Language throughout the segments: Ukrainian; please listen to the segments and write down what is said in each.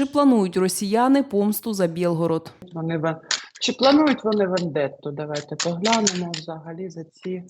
Чи планують росіяни помсту за Білгород? Вони Чи планують вони вендетту? Давайте поглянемо взагалі за ці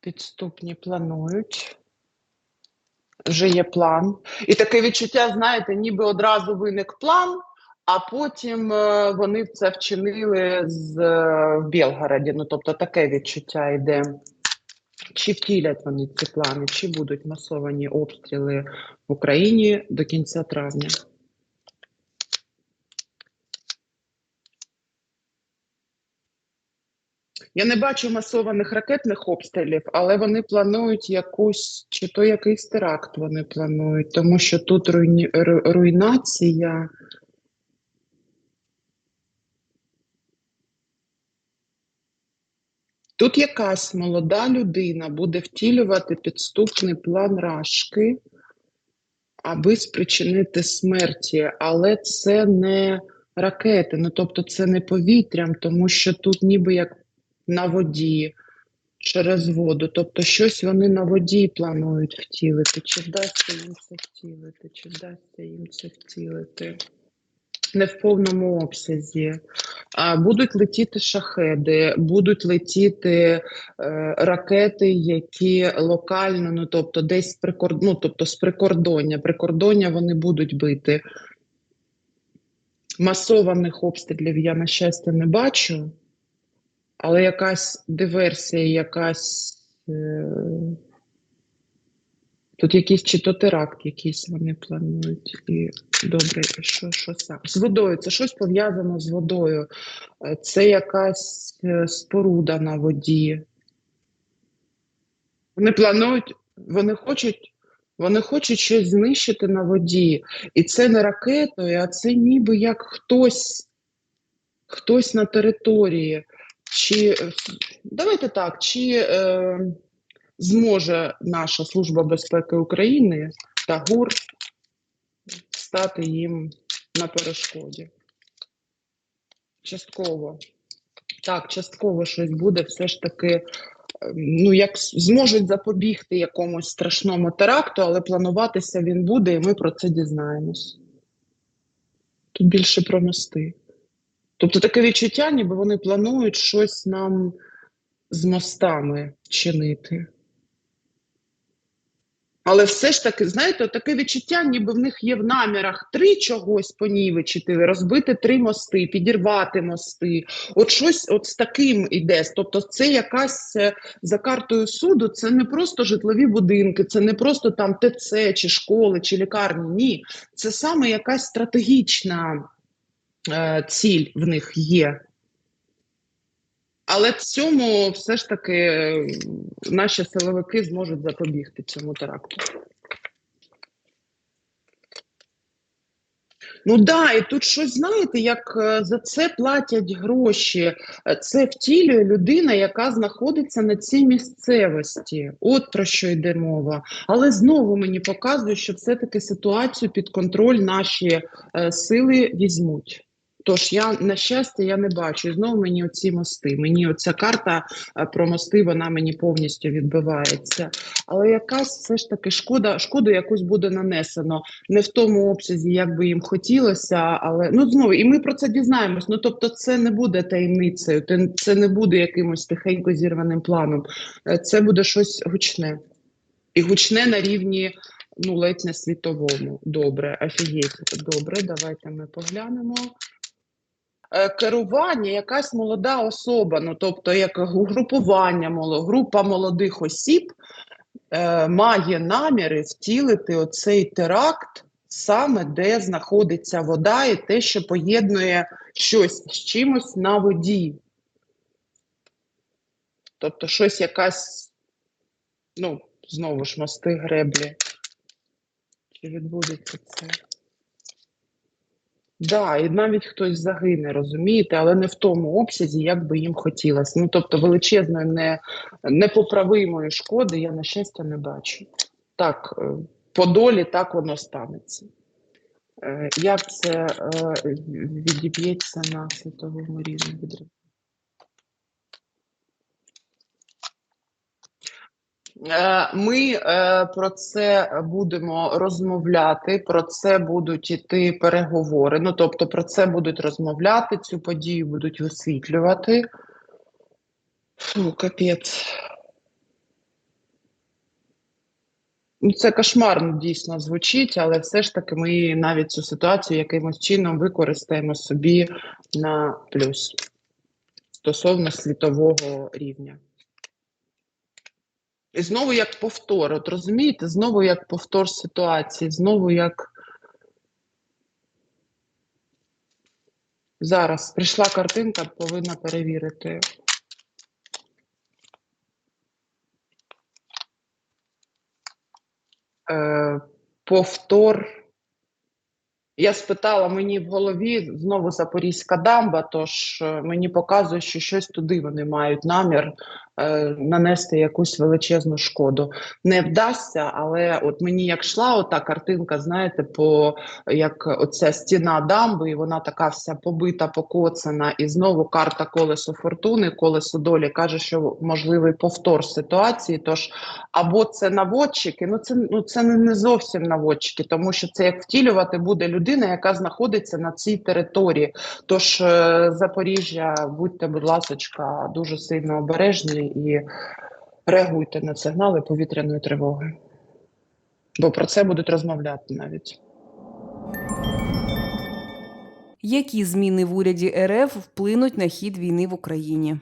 підступні планують. Вже є план. І таке відчуття, знаєте, ніби одразу виник план, а потім е, вони це вчинили з, е, в Білгороді. Ну, тобто таке відчуття йде. Чи втілять вони ці плани, чи будуть масовані обстріли в Україні до кінця травня? Я не бачу масованих ракетних обстрілів, але вони планують якусь, чи то якийсь теракт вони планують, тому що тут руйні, ру- руйнація. Тут якась молода людина буде втілювати підступний план Рашки, аби спричинити смерті, але це не ракети, ну тобто це не повітрям, тому що тут ніби як на воді, через воду. Тобто щось вони на воді планують втілити. Чи вдасться їм це втілити, чи вдасться їм це втілити? Не в повному обсязі. А, будуть летіти шахеди, будуть летіти е, ракети, які локально, ну тобто десь прикор... ну, тобто з прикордоння. Прикордоння вони будуть бити. Масованих обстрілів я, на щастя, не бачу, але якась диверсія, якась. Е... Тут якийсь чи то теракт якийсь вони планують. І добре, що, що саме? З водою, це щось пов'язано з водою. Е, Це якась е, споруда на воді. Вони планують, вони хочуть, вони хочуть щось знищити на воді. І це не ракетою, а це ніби як хтось, хтось на території. Чи е, давайте так, чи е, зможе наша Служба безпеки України та ГУР стати їм на перешкоді? Частково. Так, частково щось буде, все ж таки, е, ну, як зможуть запобігти якомусь страшному теракту, але плануватися він буде, і ми про це дізнаємось. Тут більше про мости. Тобто таке відчуття, ніби вони планують щось нам з мостами чинити. Але все ж таки, знаєте, таке відчуття, ніби в них є в намірах три чогось понівечити, розбити три мости, підірвати мости. От щось от з таким іде. Тобто, це якась е, за картою суду, це не просто житлові будинки, це не просто там ТЦ, чи школи, чи лікарні. Ні, це саме якась стратегічна ціль в них є. Але цьому все ж таки е, наші силовики зможуть запобігти цьому теракту. Ну да, і тут щось знаєте, як е, за це платять гроші. Е, Це втілює людина, яка знаходиться на цій місцевості. От про що йде мова. Але знову мені показує, що все-таки ситуацію під контроль наші е, сили візьмуть. Тож я на щастя я не бачу. І знову мені оці мости. Мені оця карта е, про мости, вона мені повністю відбивається. Але якась все ж таки шкода, шкоду якусь буде нанесено не в тому обсязі, як би їм хотілося, але ну знову, і ми про це дізнаємось. Ну тобто, це не буде таємницею, це не буде якимось тихенько зірваним планом. Е, Це буде щось гучне. І гучне на рівні ну, ледь не світовому. Добре, офігеть. Добре, давайте ми поглянемо. Е, Керування, якась молода особа, ну тобто як угрупування, група молодих осіб е, має наміри втілити оцей теракт саме де знаходиться вода і те, що поєднує щось з чимось на воді. Тобто щось якась, ну, знову ж мости греблі. Чи відбудеться це? Да, і навіть хтось загине, розумієте, але не в тому обсязі, як би їм хотілося. Ну, тобто величезної не, непоправимої шкоди я, на щастя, не бачу. Так, е, по долі так воно станеться. Е, Як це е, відіб'ється на світовому рівні? відрив- Ми е, про це будемо розмовляти, про це будуть іти переговори. Ну, тобто, про це будуть розмовляти, цю подію будуть висвітлювати. Фу, капець. Ну, це кошмарно дійсно звучить, але все ж таки ми навіть цю ситуацію якимось чином використаємо собі на плюс стосовно світового рівня. І знову як повтор, от розумієте, знову як повтор ситуації, знову як. Зараз прийшла картинка, повинна перевірити. Е, повтор. Я спитала, мені в голові знову Запорізька дамба, тож е, мені показує, що щось туди вони мають намір е, нанести якусь величезну шкоду. Не вдасться, але от мені як йшла ота картинка, знаєте, по як оця стіна дамби, і вона така вся побита, покоцана, і знову карта колесо фортуни, колесо долі каже, що можливий повтор ситуації. Тож або це наводчики, ну це ну це не зовсім наводчики, тому що це як втілювати буде людина, яка знаходиться на цій території. Тож е, Запоріжжя, будьте, будь ласочка, дуже сильно обережні і реагуйте на сигнали повітряної тривоги. Бо про це будуть розмовляти навіть. Які зміни в уряді РФ вплинуть на хід війни в Україні?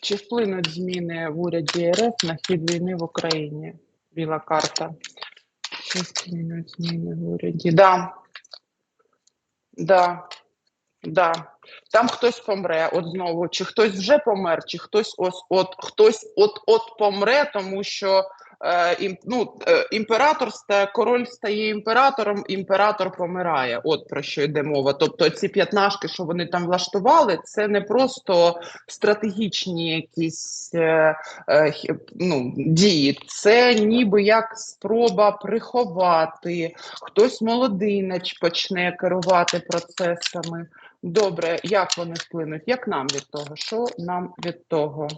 Чи вплинуть зміни в уряді РФ на хід війни в Україні? Біла карта. Чи вплинуть зміни в уряді? Да. Да. Да. Там хтось помре, от знову, чи хтось вже помер, чи хтось ось от хтось от-от помре, тому що ну, е, імператор король стає імператором, імператор помирає. От про що йде мова. Тобто ці п'ятнашки, що вони там влаштували, це не просто стратегічні якісь е, е, ну, дії, це ніби як спроба приховати. Хтось молодий почне керувати процесами. Добре, як вони вплинуть? Як нам від того? Що нам від того?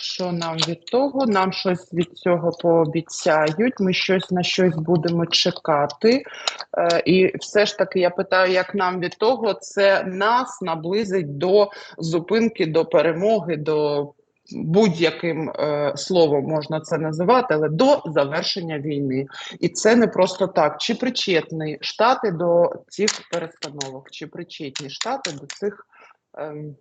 Що нам від того? Нам щось від цього пообіцяють. Ми щось на щось будемо чекати. Е, і все ж таки я питаю, як нам від того, це нас наблизить до зупинки, до перемоги, до будь-яким е, словом можна це називати, але до завершення війни. І це не просто так. Чи причетні штати до цих перестановок, чи причетні штати до цих ем,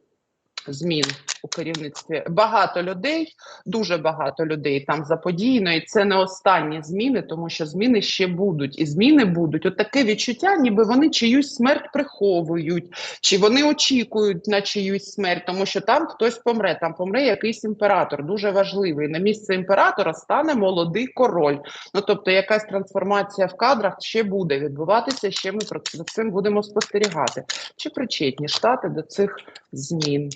змін у керівництві? Багато людей, дуже багато людей там заподіяно, і це не останні зміни, тому що зміни ще будуть. І зміни будуть. От таке відчуття, ніби вони чиюсь смерть приховують, чи вони очікують на чиюсь смерть, тому що там хтось помре, там помре якийсь імператор, дуже важливий. На місце імператора стане молодий король. Ну тобто, якась трансформація в кадрах ще буде відбуватися. Ще ми про цим будемо спостерігати. Чи причетні штати до цих змін?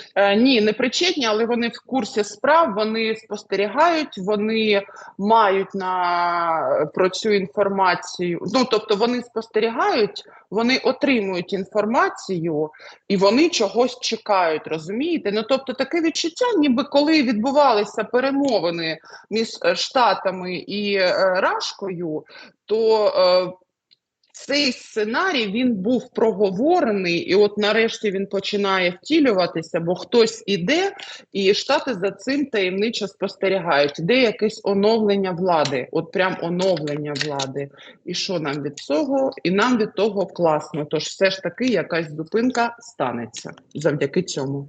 Е, ні, не причетні, але вони в курсі справ, вони спостерігають, вони мають на про цю інформацію. Ну тобто вони спостерігають, вони отримують інформацію і вони чогось чекають. Розумієте? Ну тобто таке відчуття, ніби коли відбувалися перемовини між е, Штатами і е, Рашкою, то е, цей сценарій він був проговорений, і от нарешті він починає втілюватися, бо хтось іде, і штати за цим таємничо спостерігають. Іде якесь оновлення влади, от прям оновлення влади. І що нам від цього? І нам від того класно. Тож все ж таки якась зупинка станеться завдяки цьому.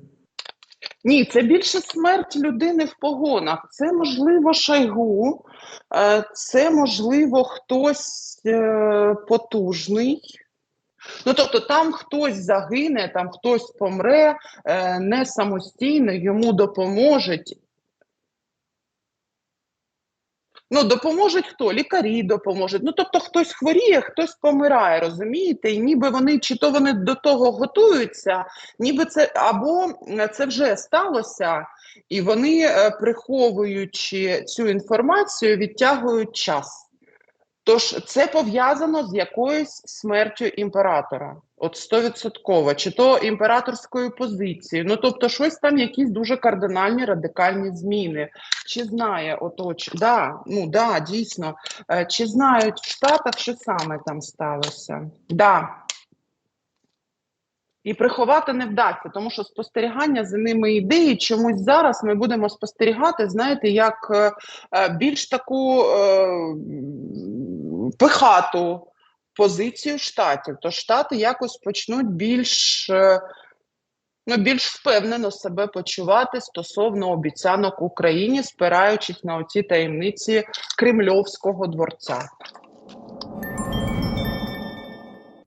Ні, це більше смерть людини в погонах. Це можливо Шойгу, е, це можливо хтось е, потужний. Ну, тобто там хтось загине, там хтось помре е, не самостійно, йому допоможуть. Ну, допоможуть хто? Лікарі допоможуть. Ну, тобто хтось хворіє, хтось помирає, розумієте? І ніби вони чи то вони до того готуються, ніби це або е, це вже сталося, і вони, е, приховуючи цю інформацію, відтягують час. Тож це пов'язано з якоюсь смертю імператора. От стовідсотково, чи то імператорською позицією, ну тобто щось там, якісь дуже кардинальні радикальні зміни. Чи знає оточ, да, ну да, дійсно, Е, чи знають в Штатах, що саме там сталося? Да. І приховати не вдасться, тому що спостерігання за ними йде, і чомусь зараз ми будемо спостерігати, знаєте, як е, е, більш таку е, пихату позицію штатів. То штати якось почнуть більш, е, ну, більш впевнено себе почувати стосовно обіцянок Україні, спираючись на оці таємниці Кремльовського дворця.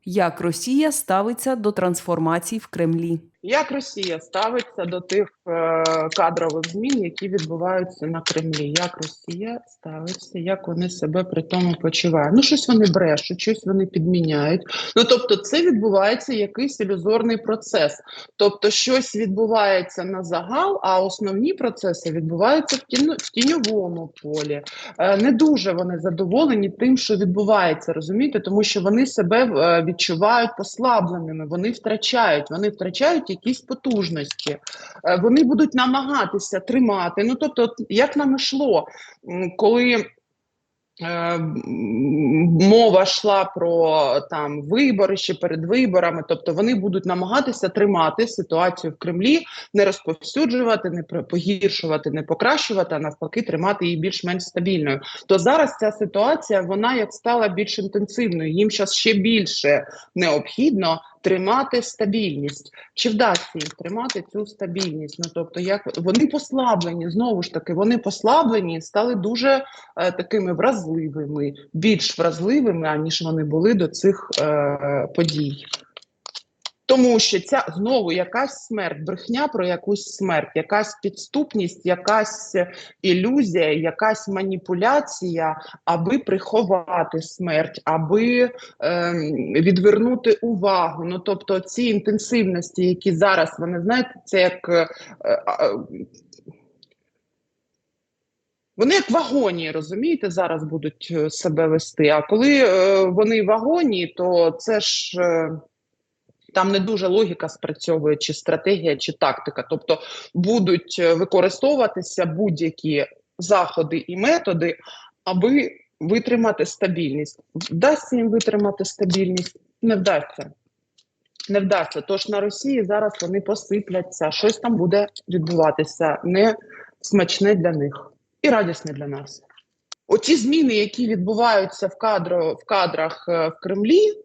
Як Росія ставиться до трансформацій в Кремлі? Як Росія ставиться до тих е, кадрових змін, які відбуваються на Кремлі? Як Росія ставиться, як вони себе при тому почувають? Ну, щось вони брешуть, щось вони підміняють. Ну тобто, це відбувається якийсь ілюзорний процес. Тобто, щось відбувається на загал, а основні процеси відбуваються в, тіно, в тіньовому полі. Е, не дуже вони задоволені тим, що відбувається, розумієте, тому що вони себе е, відчувають послабленими, вони втрачають, вони втрачають якісь потужності. Е, Вони будуть намагатися тримати. Ну тобто, як нам ішло, коли. е, Мова йшла про там вибори ще перед виборами, тобто вони будуть намагатися тримати ситуацію в Кремлі, не розповсюджувати, не погіршувати, не покращувати, а навпаки, тримати її більш-менш стабільною. То зараз ця ситуація вона як стала більш інтенсивною. Їм зараз ще більше необхідно тримати стабільність. Чи вдасться їм тримати цю стабільність? Ну тобто, як вони послаблені, знову ж таки, вони послаблені, стали дуже е, такими вразливими, більш вразливими, аніж вони були до цих е, подій. Тому що ця знову якась смерть, брехня про якусь смерть, якась підступність, якась ілюзія, якась маніпуляція, аби приховати смерть, аби ем, відвернути увагу. Ну тобто ці інтенсивності, які зараз вони знаєте, це як. е, е, вони як в агонії, розумієте, зараз будуть е, себе вести. А коли е, вони в агонії, то це ж е, там не дуже логіка спрацьовує, чи стратегія, чи тактика. Тобто будуть е, використовуватися будь-які заходи і методи, аби витримати стабільність. Вдасться їм витримати стабільність? Не вдасться. Не вдасться. Тож на Росії зараз вони посипляться, щось там буде відбуватися не смачне для них і радісне для нас. Оці зміни, які відбуваються в, кадро, в кадрах е, в Кремлі,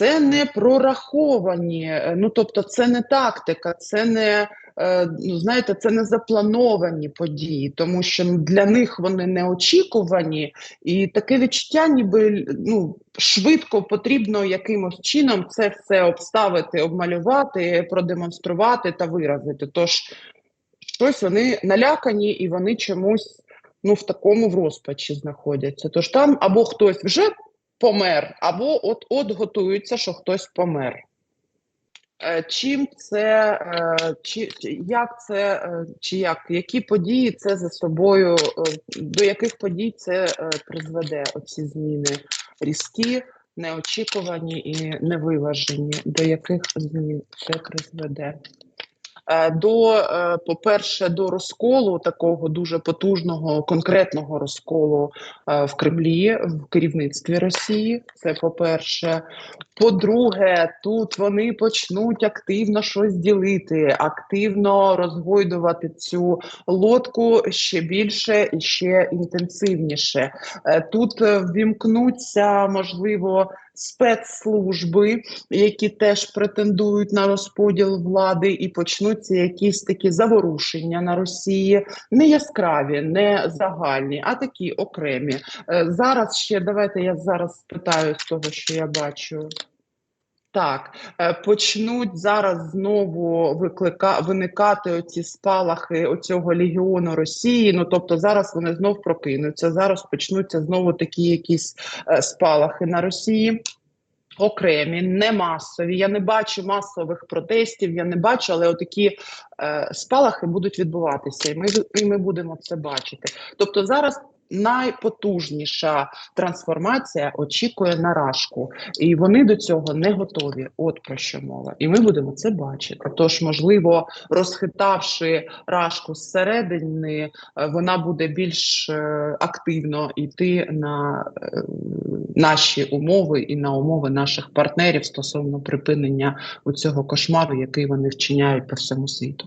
це не прораховані, е, ну тобто, це не тактика, це не е, ну, знаєте, це не заплановані події, тому що для них вони неочікувані, і таке відчуття, ніби ну швидко потрібно якимось чином це все обставити, обмалювати, продемонструвати та виразити. Тож щось вони налякані і вони чомусь ну в такому в розпачі знаходяться. Тож там або хтось вже помер, або от от готується, що хтось помер. Е, Чим це, е, чи, як це, е, чи як, які події це за собою, до яких подій це призведе, оці зміни різкі, неочікувані і невиважені, до яких змін це призведе? Е, До, е, по-перше, до розколу такого дуже потужного конкретного розколу е, в Кремлі в керівництві Росії. Це по-перше. По-друге, тут вони почнуть активно щось ділити, активно розгойдувати цю лодку ще більше і ще інтенсивніше. Тут ввімкнуться, можливо, спецслужби, які теж претендують на розподіл влади, і почнуться якісь такі заворушення на Росії, не яскраві, не загальні, а такі окремі. Е, Зараз ще давайте я зараз спитаю з того, що я бачу. Так, е, почнуть зараз знову виклика... виникати оці спалахи оцього легіону Росії. Ну тобто зараз вони знов прокинуться. Зараз почнуться знову такі якісь е, спалахи на Росії. Окремі, не масові. Я не бачу масових протестів, я не бачу, але отакі е, спалахи будуть відбуватися, і ми, і ми будемо це бачити. Тобто зараз найпотужніша трансформація очікує на рашку, і вони до цього не готові. От про що мова. І ми будемо це бачити. Тож, можливо, розхитавши рашку зсередини, е, вона буде більш е, активно йти на е, наші умови і на умови наших партнерів стосовно припинення у цього кошмару, який вони вчиняють по всьому світу.